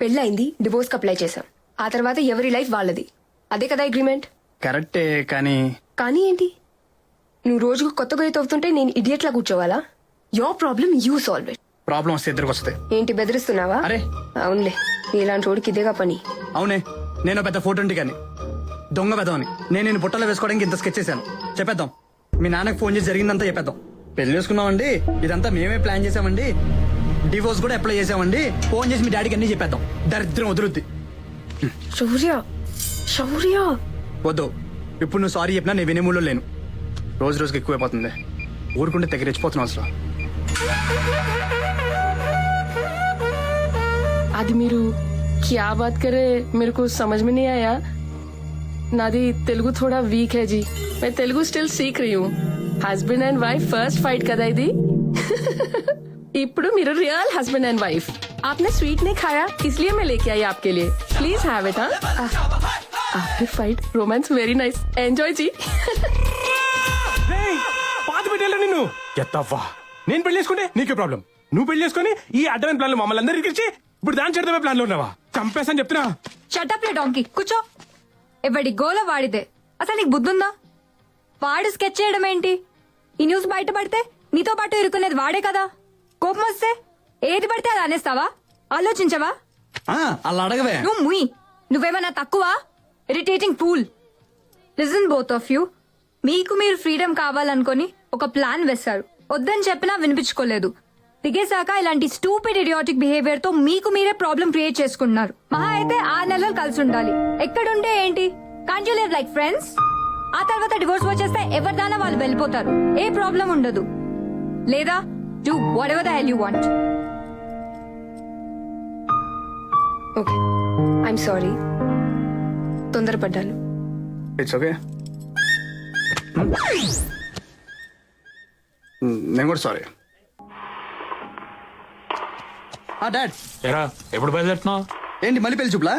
పెళ్ళైంది డివోర్స్కి అప్లై చేశాం. ఆ తర్వాత ఎవరి లైఫ్ వాళ్ళది. అదే కదా అగ్రిమెంట్ కరెక్టే కానీ కానీ ఏంటి? నువ్వు రోజుకు కొత్త గొయ్యి తవ్వుతుంటే నేను ఇడియట్లా కూర్చోవాలా? Your problem you solve it problem వస్తే ఇద్దరికి వస్తుంది. ఏంటి బెదిరిస్తున్నావా? అరే. అవునులే ఇలాంటి రోడ్కి ఇదేగా పని. అవునే నేను పెద్ద ఫోటో కానీ దొంగ పెదవని నేను నేను బుట్టలో వేసుకోవడానికి ఇంత స్కెచ్ చేశాను. చెప్పేద్దాం. మీ నాన్నకి ఫోన్ చేసి జరిగిందంతా చెప్పేద్దాం. పెళ్ళి చేసుకున్నామండి. ఇదంతా మేమే ప్లాన్ చేసామండి డివోర్స్ కూడా అప్లై చేసామండి ఫోన్ చేసి మీ డాడీకి అన్ని చెప్పేద్దాం దరిద్రం వదులుద్ది శౌర్య శౌర్య వద్దు ఇప్పుడు నువ్వు సారీ చెప్పినా నేను వినే మూలో లేను రోజు రోజుకి ఎక్కువైపోతుంది ఊరుకుంటే తెగ రెచ్చిపోతున్నావు అసలు आदि మీరు क्या बात करे मेरे को समझ में नहीं आया नादी तेलुगु थोड़ा वीक है जी मैं तेलुगु स्टिल सीख रही हूँ husband and wife first fight కదా ఇది ఇప్పుడు మీరు రియల్ हस्बैंड एंड वाइफ आपने स्वीट नहीं खाया इसलिए मैं लेके आई आपके लिए प्लीज हैव इट हाँ आपकी fight romance very nice enjoy जी రేయ్, పాత పెట్టేలా నిన్ను ఎత్తవ్వా నేను పెళ్లి చేసుకుంటే నీకే ప్రాబ్లం నువ్వు పెళ్లి చేసుకుని ఈ అడ్డమైన ప్లాన్లు మమ్మల్ని అందరూ ఇరికించి ఇప్పుడు దాని చెడమే ప్లాన్ లో ఉన్నావా చంపేసని చెప్తున్నా షటప్ రే డాంకీ కూర్చో ఎవడి గోల వాడిదే అసలు నీకు బుద్ధుందా వాడు స్కెచ్ చేయడం ఏంటి ఈ న్యూస్ బయటపడితే నీతో పాటు ఇరుకునేది వాడే కదా కోపం వస్తే ఏది పడితే అది అనేస్తావా? ఆలోచించవా? ఆ, అలా అడగవే. నువ్వు ముయ్. నువ్వేమన్నా తక్కువ? Irritating fool. Listen both of you. మీకు మీరు ఫ్రీడమ్ కావాలనుకొని ఒక ప్లాన్ వేశారు. వద్దని చెప్పినా వినిపించుకోలేదు. దిగేశాక ఇలాంటి స్టూపిడ్ ఇడియాటిక్ బిహేవియర్తో మీకు మీరే ప్రాబ్లం క్రియేట్ చేసుకుంటున్నారు. మహా అయితే ఆరు నెలలు కలిసి ఉండాలి. ఎక్కడుంటే ఏంటి? Can't you live like friends ఆ తర్వాత డివోర్స్ వచ్చేస్తే ఎవరిదానా వాళ్ళు వెళ్ళిపోతారు. ఏ ప్రాబ్లం ఉండదు. లేదా? Whatever the hell you want okay I'm sorry తొందరపడ్డాను. It's okay నేను కూడా సారీ డాడ్ ఎరా ఎప్పుడు బయలుదేరుతున్నావు? ఏంటి మళ్ళీ పెళ్ళి చూపులా?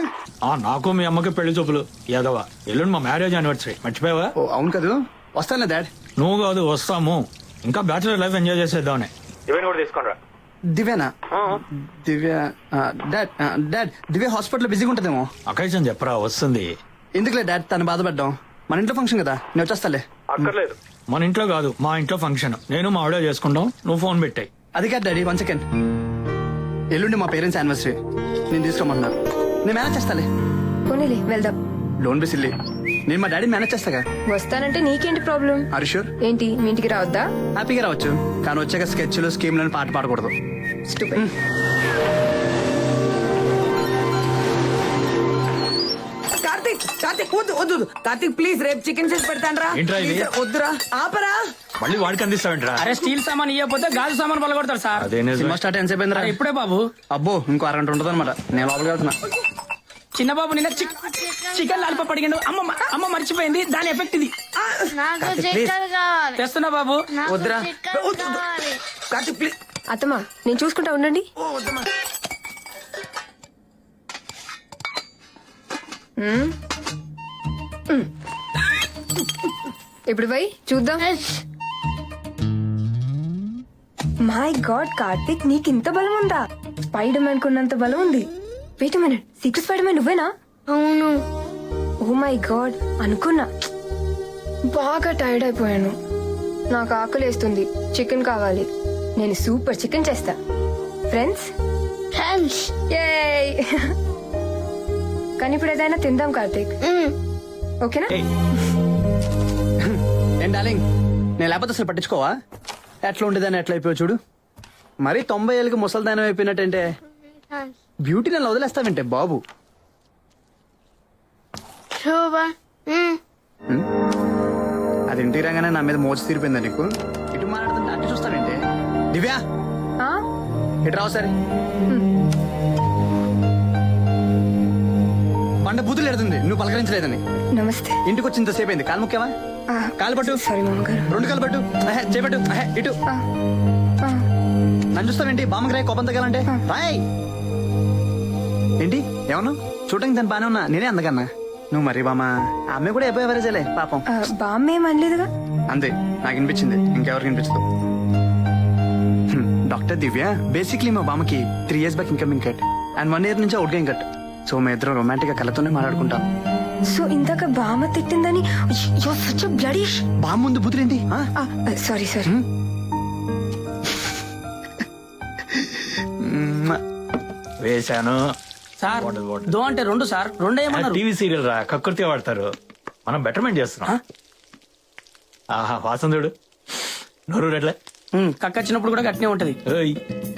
ఆ నాకు మీ అమ్మకి పెళ్ళి చూపులు. యాదవ ఎల్లుండి మా మ్యారేజ్ యానివర్సరీ మర్చిపోయావా? ఓ అవును కదా. వస్తానులే డాడ్ నువ్వు కాదు వస్తాము. ఇంకా బ్యాచులర్ లైఫ్ ఎంజాయ్ చేసేద్దామని. ఇవన్నీ కూడా తీసుకోండి దివ్యానా? Divya dad dad Divya hospital బిజీగా ఉంటుందేమో. అకేషన్ చెప్పరా వస్తుంది. ఎందుకులే డాడ్ తను బాధపడ్డాం. మన ఇంట్లో ఫంక్షన్ కదా నేను వచ్చేస్తాలే. అక్కర్లేదు. మన ఇంట్లో కాదు మా ఇంట్లో ఫంక్షన్. నేను మా ఆవిడ చేసుకుంటాం నువ్వు ఫోన్ పెట్టాయి. అది కాదు డాడీ వన్ సెకండ్. ఎల్లుండి మా పేరెంట్స్ యానివర్సరీ. నేను తీసుకోమంటున్నారు నేను మేనేజ్ చేస్తాలే. పోనీలే వెళ్దాం. లోన్ బిసిల్లి నేను మా డాడీ మేనేజ్ చేస్తాగా. వస్తానంటే నీకేంటి ప్రాబ్లం? హరీషూర్ ఏంటి మీ ఇంటికి రావద్దా? హ్యాపీగా రావచ్చు. కానీ వచ్చాక స్కెచ్లు స్కీమ్లను పాట పాడకూడదు. Stupid. కార్తిక్ కార్తిక్ వద్దు వద్దు వద్దు. కార్తిక్ ప్లీజ్ రేపు చికెన్ చేసి పెడతాను రా ఏంట్రా ఇది? వద్దురా. ఆపరా. మళ్ళీ వాడికి అందిస్తావేంట్రా? అరే స్టీల్ సామాన్ ఇవ్వకపోతే గాజు సామాన్ పలగొడతారు సార్. అదే నిజమే. సినిమా స్టార్ట్ ఎంత అయిపోయిందిరా అరే ఇప్పుడే బాబు. అబ్బో ఇంకో అరగంట ఉంటుంది అనమాట నేను లోపలికి వెళ్తున్నా. చిన్న బాబు నిన్న చిక్- చికెన్ లాలిపాప్ అడిగాడు. అమ్మ అమ్మ మర్చిపోయింది. దాని ఎఫెక్ట్ ఇది. తెస్తున్నా బాబు. వద్దురా. కార్తిక్ ప్లీజ్ అత్తమ్మా నేను చూసుకుంటా ఉండండి. ఇప్పుడు పోయి చూద్దాం మై గాడ్ కార్తిక్ నీకు ఇంత బలం ఉందా స్పైడర్ మ్యాన్ కొన్నంత బలం ఉంది wait minute secret spider man నువ్వేనా? అవును. ఓ మై గాడ్ అనుకున్నా. బాగా టైర్డ్ అయిపోయాను. నాకు ఆకలేస్తుంది చికెన్ కావాలి. నేను సూపర్ చికెన్ చేస్తా. ఫ్రెండ్స్ ఫ్రెండ్స్ కానీ ఇప్పుడు ఏదైనా తిందాం కార్తిక్. ఓకేనా? ఏం డార్లింగ్? నేను లేకపోతే అసలు పట్టించుకోవా? ఎట్లా ఉండేదాన్ని ఎట్లా అయిపోయావు చూడు. మరి తొంభై ఏళ్ళకి ముసలిదానం అయిపోయినట్టంటే? బ్యూటీ నన్ను వదిలేస్తావంటే బాబు? అది ఇంటికి రాగానే నా మీద మోచి తీరిపోయిందా నీకు? ఇటు మాట్లాడుతుంటే అటు చూస్తావేంటి? దివ్యా? ఆ? ఇటు రావు సరే. పండ బూతులు ఎడుతుంది. నువ్వు పలకరించలేదని. నమస్తే. ఇంటికి వచ్చి ఇంతసేపు అయింది. కాలు ముఖ్యమా ఆ, కాలు పట్టు. సారీ మామగారు. రెండు కాలు పట్టు. అహే, చేపట్టు. అహే, ఇటు. ఆ, ఆ. నన్ను చూస్తావేంటి? బామ్మకి రాయి కోపం తగ్గాలంటే? రాయ్! ఏంటి? ఏమన్నా? చూడటానికి దాని బానే ఉన్నా. నేనే అందకన్నా నువ్వు మరి బామ్మ. ఆ అమ్మాయి కూడా అయిపోయి ఎవరేజలే పాపం. ఆ, బామ్మ ఏం అనలేదుగా? అంతే. నాకు వినిపించింది. ఇంకెవరికి వినిపించదు హ్మ్, డాక్టర్ దివ్య బేసిక్లీ మా బామ్మకి three years back incoming cut and one year నుంచి అవుట్ గేమ్ కట్ సో మీ ఇద్దరం రొమాంటిక్గా కళ్ళతోనే మాట్లాడుకుంటాం. సో ఇందాక బామ్మ తిట్టిందని సచ్ బ్లడీ బా ముందు బుద్ధులేంటి ఆ? Sorry sorry. వేశాను. సార్. దో అంటే రెండు సార్ రెండు ఏమన్నారు? టీవీ సీరియల్ రా కక్కుర్తి వాడతారు. మనం బెటర్మెంట్ చేస్తున్నాం. ఆహా వాసన చూడు. నోరు రెడ్లే. కక్క వచ్చినప్పుడు కూడా గట్టినే ఉంటది.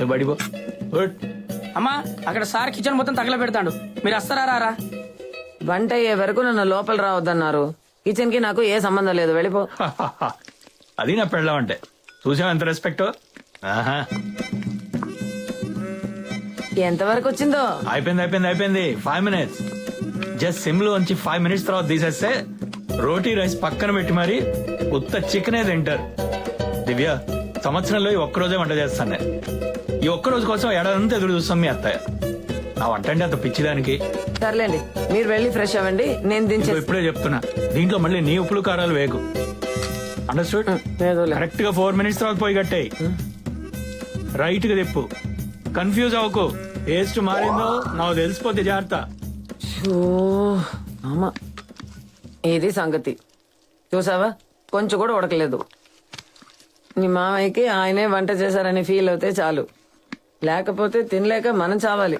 బడిపో అమ్మా అక్కడ సార్ కిచెన్ మొత్తం తగల పెడతాడు మీరు వస్తారా రారా? వంట అయ్యే వరకు నన్ను లోపల రావద్దన్నారు. కిచెన్కి నాకు ఏ సంబంధం లేదు. వెళ్ళిపో. అది నా పెళ్ళం అంటే. చూసావు ఎంత రెస్పెక్ట్ ఆహా. ఎంతవరకు వచ్చిందో? అయిపోయింది అయిపోయింది అయిపోయింది. ఫైవ్ మినిట్స్ జస్ట్ సిమ్లో ఉంచి ఫైవ్ మినిట్స్ తర్వాత తీసేస్తే రోటీ రైస్ పక్కన పెట్టి మరి ఉత్త చికెనే తింటారు. దివ్య సంవత్సరంలో ఈ ఒక్కరోజే వంట చేస్తాను. నేను ఈ ఒక్క రోజు కోసం ఏడాదంతా ఎదురు చూస్తాం మీ అత్తయ్య. నా వంట అంటే అంత పిచ్చిదానికి. సర్లేండి మీరు వెళ్ళి ఫ్రెష్ అవ్వండి నేను దించేసి ఇప్పుడే చెప్తున్నా. దీంట్లో మళ్ళీ నీ ఉప్పులు కారాలు వేగు అండర్స్టూడ్. కరెక్ట్గా ఫోర్ మినిట్స్ తర్వాత పోయి కట్టాయి. రైట్గా తిప్పు. కన్ఫ్యూజ్ అవ్వకు. టేస్ట్ మారిందో నాకు తెలిసిపోతే జాగ్రత్త. అమ్మ. ఇది సంగతి? చూసావా? కొంచెం కూడా ఉడకలేదు. మీ మామయ్యకి ఆయనే వంట చేశారని ఫీల్ అవుతే చాలు. లేకపోతే తినలేక మనం చావాలి.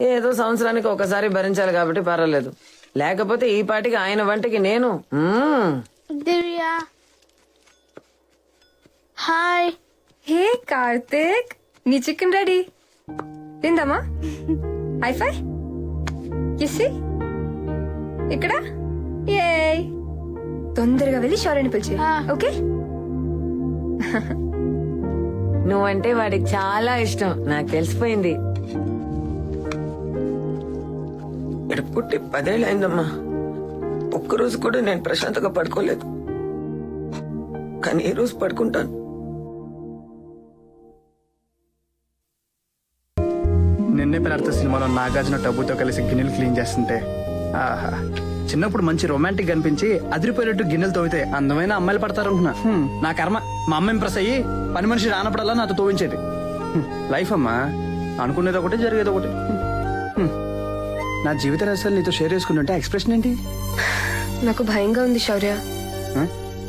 ఏదో సంవత్సరానికి ఒకసారి భరించాలి కాబట్టి పర్వాలేదు. లేకపోతే ఈ పాటికి ఆయన వంటకి నేను మ్మ్. దివ్య. హాయ్. హే కార్తిక్. నీ చికెన్ రెడీ. తిందామా? హైఫై కిస్సి ఇక్కడ? ఏ తొందరగా వెళ్ళి షౌర్యని పిలిచి ఓకే నువ్వంటే వాడికి చాలా ఇష్టం. నాకు తెలిసిపోయింది. ఇక్కడ పుట్టి పదేళ్ళైందమ్మా ఒక్కరోజు కూడా నేను ప్రశాంతంగా పడుకోలేదు. కానీ ఈ రోజు పడుకుంటాను? పెళ్ళాడుతూ సినిమాలో నాగార్జున టబ్బుతో కలిసి గిన్నెలు క్లీన్ చేస్తుంటే ఆహా చిన్నప్పుడు మంచి రొమాంటిక్ అనిపించి అదిరిపోయేటట్టు గిన్నెలు తోవితే అందమైన అమ్మాయిలు పడతారు అనుకున్నా హ్మ్, నా కర్మ. మా అమ్మ ఇంప్రెస్ అయ్యి పని మనిషి రానప్పుడల్లా నాతో తోవించేది లైఫ్ అమ్మా అనుకునేది ఒకటి జరిగేది ఒకటి. నా జీవిత రహస్యాలు నీతో షేర్ చేసుకుంటుంటే ఎక్స్ప్రెషన్ ఏంటి? నాకు భయంగా ఉంది శౌర్య?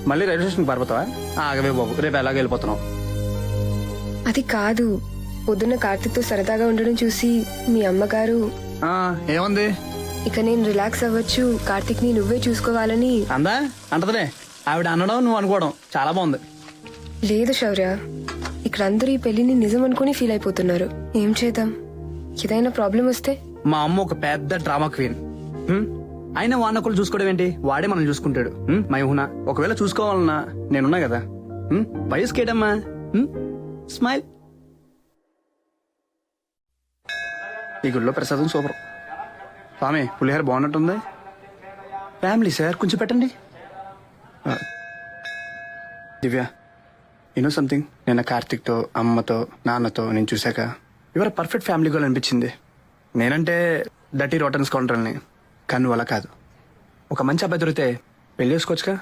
మళ్ళీ రైల్వే స్టేషన్కి పారిపోతావా? ఆగవే బాబు రేపు ఎలాగ వెళ్ళిపోతున్నావు. అది కాదు. పొద్దున్న కార్తిక్తో సరదాగా ఉండడం చూసి మీ అమ్మగారు ఏముంది? ఇక నేను రిలాక్స్ అవ్వచ్చు కార్తిక్ని నువ్వే చూసుకోవాలని. అందా? అంటదిలే. ఆవిడ అనడం నువ్వు అనుకోవడం. చాలా బాగుంది. లేదు శౌర్య. ఇక్కడ అందరూ ఈ పెళ్ళిని నిజం అనుకుని ఫీల్ అయిపోతున్నారు. ఏం చేద్దాం? ఏదైనా ప్రాబ్లం వస్తే? మా అమ్మ ఒక పెద్ద డ్రామా క్వీన్? అయినా వాడినొకరు చూసుకోవడం ఏంటి? వాడే మనం చూసుకుంటాడు? మైహునా ఒకవేళ చూసుకోవాలన్నా నేనున్నా కదా? వయసుకేటమ్మా? స్మైల్. ఈ గుళ్ళో ప్రసాదం సూపర్. స్వామి పులిహార బాగున్నట్టుంది. ఫ్యామిలీ సార్ కొంచెం పెట్టండి. దివ్య యూనో సంథింగ్ నిన్న కార్తిక్తో అమ్మతో నాన్నతో నేను చూశాక యువర్ పర్ఫెక్ట్ ఫ్యామిలీ గోల్ అనిపించింది. నేనంటే డటీ రోటన్స్ కౌంటర్ని కన్ను వల్ల కాదు. ఒక మంచి అబ్బాయి దొరికితే పెళ్ళి చేసుకోవచ్చుగా?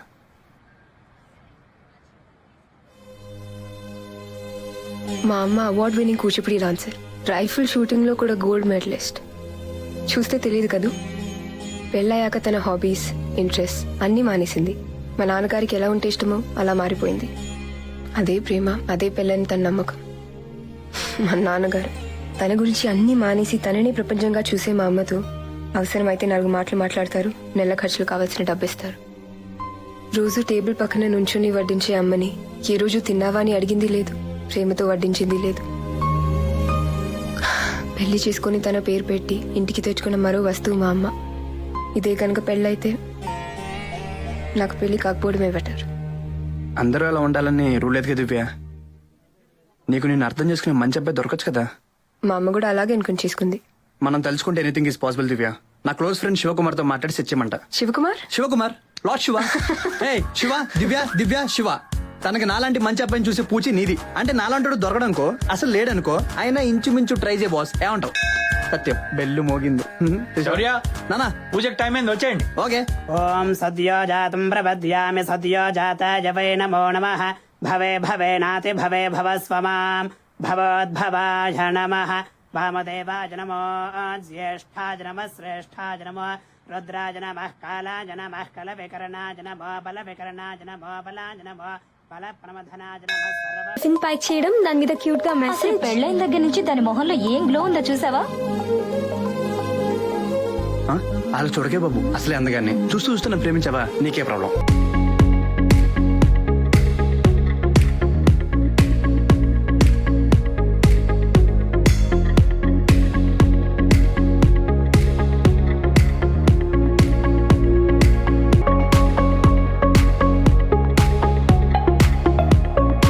మా అమ్మ award winning Kuchipudi dancer rifle షూటింగ్లో కూడా గోల్డ్ మెడలిస్ట్. చూస్తే తెలియదు కదూ? పెళ్ళయ్యాక తన హాబీస్ ఇంట్రెస్ట్ అన్నీ మానేసింది. మా నాన్నగారికి ఎలా ఉంటే ఇష్టమో అలా మారిపోయింది. అదే ప్రేమ అదే పెళ్ళని తన నమ్మకం. మా నాన్నగారు తన గురించి అన్నీ మానేసి తననే ప్రపంచంగా చూసే మా అమ్మతో అవసరమైతే నాలుగు మాటలు మాట్లాడతారు నెల ఖర్చులు కావాల్సిన డబ్బిస్తారు. రోజు టేబుల్ పక్కన నుంచుని వడ్డించే అమ్మని ఏ రోజు తిన్నావా అని అడిగింది లేదు ప్రేమతో వడ్డించింది లేదు. పెళ్ళి చేసుకుని తన పేరు పెట్టి ఇంటికి తెచ్చుకున్న మరో వస్తువు మా అమ్మ. ఇదే కనుక పెళ్ళైతే నాకు పెళ్ళి కాకపోవడమే బెటర్ అందరూ అలా ఉండాలని రూల్ లేదు కదా దివ్య? నీకు నేను అర్థం చేసుకునే మంచి అబ్బాయి దొరకచ్చు కదా? మా అమ్మ కూడా అలాగే అనుకుని చేసుకుంది. మనం తలుచుకుంటే ఎనీథింగ్ ఇస్ పాసిబుల్ దివ్య. నా క్లోజ్ ఫ్రెండ్ శివకుమార్తో మాట్లాడి తెచ్చేయమంట శివకుమార్? శివకుమార్? లార్డ్ శివ. ఏ శివ దివ్య దివ్య శివ. తనకి నాలాంటి మంచి అబ్బాయిని చూసి పూచి నీది. అంటే నాలాంటి దొరకడనుకో అసలు లేడనుకో అయినా ఇంచుమించు ట్రై చేయ బాస్. ఏమంటావు? సత్యం. బెల్లు మోగింది. శౌర్య నానా. పూజకి టైం అయింది వచ్చేయండి. ఓకే. ఓం సద్యో జాతం ప్రపద్యామి సద్యో జాతాయ వై నమో నమ. భవే భవే నాతి భవే భవ స్వమాం. భవోద్భవాయ నమ. వామదేవాయ నమో జ్యేష్ఠాయ నమ శ్రేష్ఠాయ నమో రుద్రాయ నమః కాలాయ నమః కలవికరణాయ నమో బలవికరణాయ నమో బలాయ నమో సింగ్ పైక్ చేయడం దాని మీద క్యూట్గా మెసేజ్ పెళ్ళైన దగ్గర నుంచి దాని మొహంలో ఏం గ్లో ఉందో చూసావా? అలా చూడకే బాబు అసలే అందగాన్ని. చూస్తూ చూస్తూ నన్ను ప్రేమించావా? నీకే ప్రాబ్లం